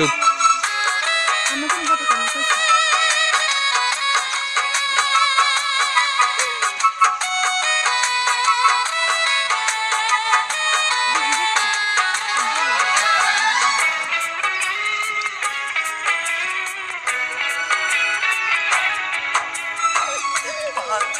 চুপ। আচ্ছা।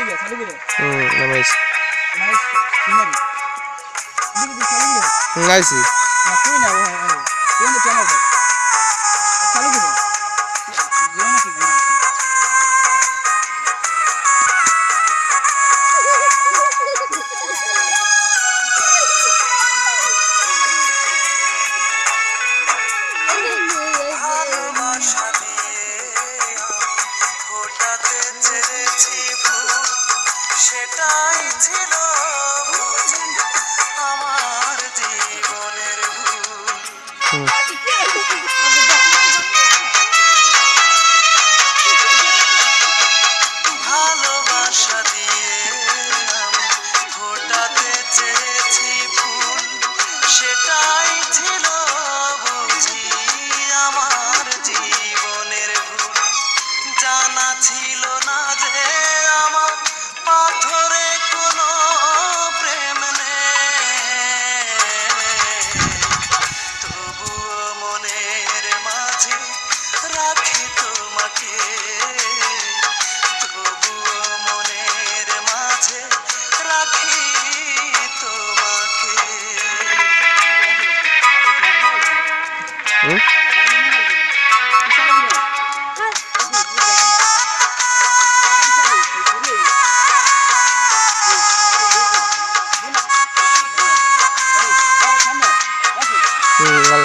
হুম নামাইছি। নাইছি না তুই না এটাই ছিল গেল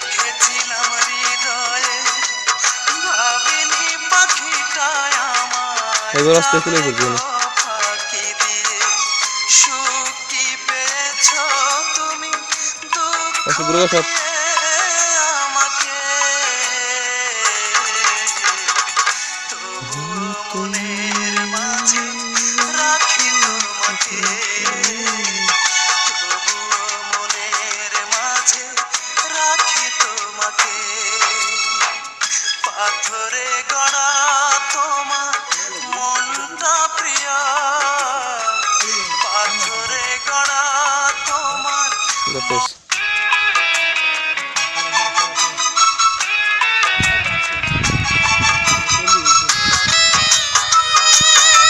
রেখেছিলাম হৃদয়ে ভাবিনি পাখিটায় আমার এবার আস্তে খুলে বলবি না। ফাঁকি দিয়ে। সুখ পেয়েছ তুমি আচ্ছা,